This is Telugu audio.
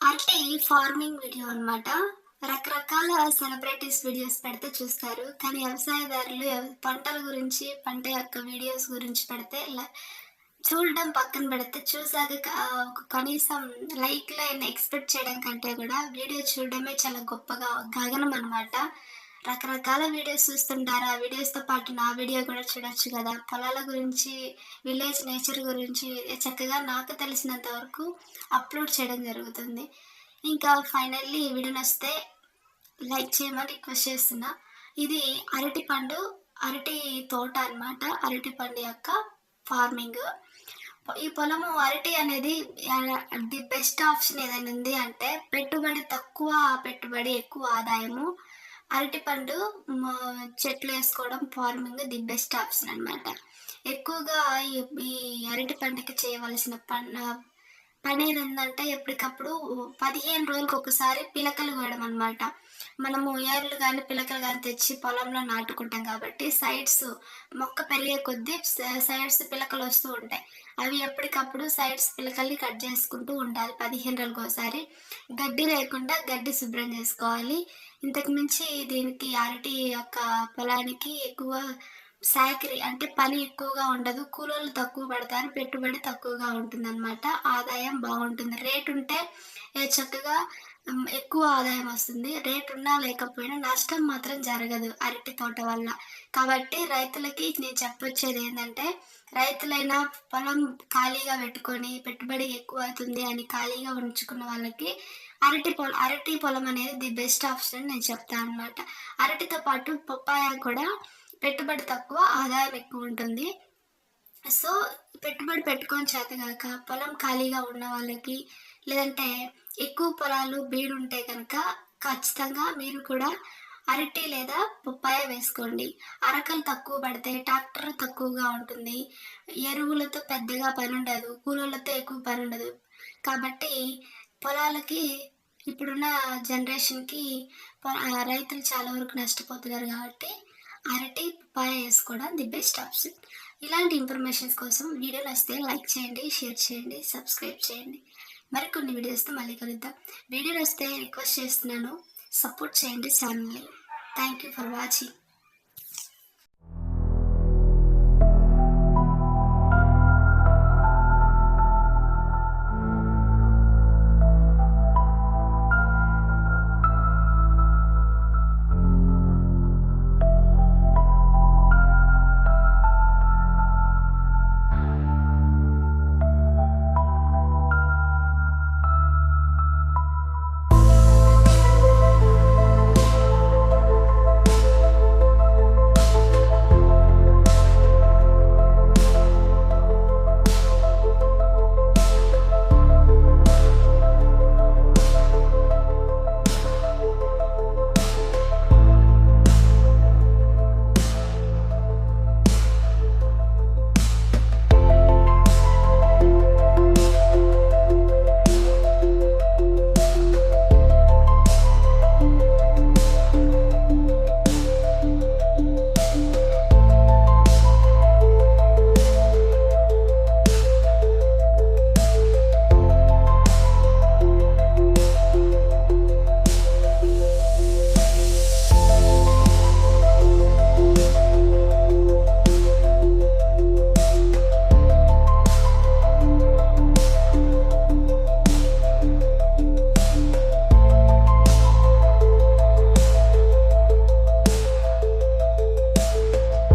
అంటే ఫార్మింగ్ వీడియో అన్నమాట. రకరకాల సెలబ్రిటీస్ వీడియోస్ పెడితే చూస్తారు. కానీ వ్యవసాయదారులు పంటల గురించి పంట యొక్క వీడియోస్ గురించి పెడితే చూడడం పక్కన పెడితే చూసాక కనీసం లైక్లో అయినా ఎక్స్పెక్ట్ చేయడం కంటే కూడా వీడియో చూడడమే చాలా గొప్పగా గగనం అనమాట రకరకాల వీడియోస్ చూస్తుంటారు. ఆ వీడియోస్తో పాటు నా వీడియో కూడా చూడొచ్చు కదా. పొలాల గురించి విలేజ్ నేచర్ గురించి చక్కగా నాకు తెలిసినంత వరకు అప్లోడ్ చేయడం జరుగుతుంది. ఇంకా ఫైనల్లీ ఈ వీడియో నచ్చితే లైక్ చేయమని రిక్వెస్ట్ చేస్తున్నా. ఇది అరటి పండు అరటి తోట అన్నమాట. అరటి పండు యొక్క ఫార్మింగ్. ఈ పొలము అరటి అనేది ది బెస్ట్ ఆప్షన్ ఏదైనా ఉంది అంటే పెట్టుబడి తక్కువ పెట్టుబడి ఎక్కువ ఆదాయము. అరటిపండు చెట్లు వేసుకోవడం ఫార్మింగ్ ది బెస్ట్ ఆప్షన్ అనమాట ఎక్కువగా ఈ అరటి పంటకి చేయవలసిన పన్ పని ఏంటంటే ఎప్పటికప్పుడు పదిహేను రోజులకు ఒకసారి పిలకలు కోయడం అనమాట మనము ఏర్లు కానీ పిలకలు కానీ తెచ్చి పొలంలో నాటుకుంటాం కాబట్టి సైడ్స్ మొక్క పెరిగే కొద్దీ సైడ్స్ పిలకలు వస్తూ ఉంటాయి. అవి ఎప్పటికప్పుడు సైడ్స్ పిలకల్ని కట్ చేసుకుంటూ ఉండాలి. పదిహేను రోజులకు ఒకసారి గడ్డి లేకుండా గడ్డి శుభ్రం చేసుకోవాలి. ఇంతకు మించి దీనికి అరటి యొక్క పొలానికి ఎక్కువ శాకరీ అంటే పని ఎక్కువగా ఉండదు కూలీలు తక్కువ పడతారు పెట్టుబడి తక్కువగా ఉంటుందన్నమాట. ఆదాయం బాగుంటుంది. రేట్ ఉంటే ఏ చక్కగా ఎక్కువ ఆదాయం వస్తుంది. రేట్ ఉన్నా లేకపోయినా నష్టం మాత్రం జరగదు అరటి తోట వల్ల. కాబట్టి రైతులకి నేను చెప్పొచ్చేది ఏంటంటే రైతులైనా పొలం ఖాళీగా పెట్టుకొని పెట్టుబడి ఎక్కువ అవుతుంది అని ఖాళీగా ఉంచుకున్న వాళ్ళకి అరటి పొలం అరటి పొలం అనేది ది బెస్ట్ ఆప్షన్ నేను చెప్తాను అనమాట అరటితో పాటు పప్పాయ కూడా పెట్టుబడి తక్కువ ఆదాయం ఎక్కువ ఉంటుంది. సో పెట్టుబడి పెట్టుకొని చేతగాక పొలం ఖాళీగా ఉన్న వాళ్ళకి లేదంటే ఎక్కువ పొలాలు బీడు ఉంటే కనుక ఖచ్చితంగా మీరు కూడా అరటి లేదా పప్పాయ వేసుకోండి. అరకలు తక్కువ పడితే ట్రాక్టర్ తక్కువగా ఉంటుంది. ఎరువులతో పెద్దగా పని ఉండదు కూలోళ్ళతో ఎక్కువ పని ఉండదు కాబట్టి పొలాలకి ఇప్పుడున్న జనరేషన్కి రైతులు చాలా వరకు నష్టపోతున్నారు కాబట్టి అరటి పప్పాయ వేసుకోవడం ది బెస్ట్ ఆప్షన్. ఇలాంటి ఇన్ఫర్మేషన్స్ కోసం వీడియోలు వస్తే లైక్ చేయండి షేర్ చేయండి సబ్స్క్రైబ్ చేయండి. మరికొన్ని వీడియోస్తో మళ్ళీ కలుద్దాం. వీడియోలు వస్తే రిక్వెస్ట్ చేస్తున్నాను సపోర్ట్ చేయండి ఛానల్ని. Thank you for watching.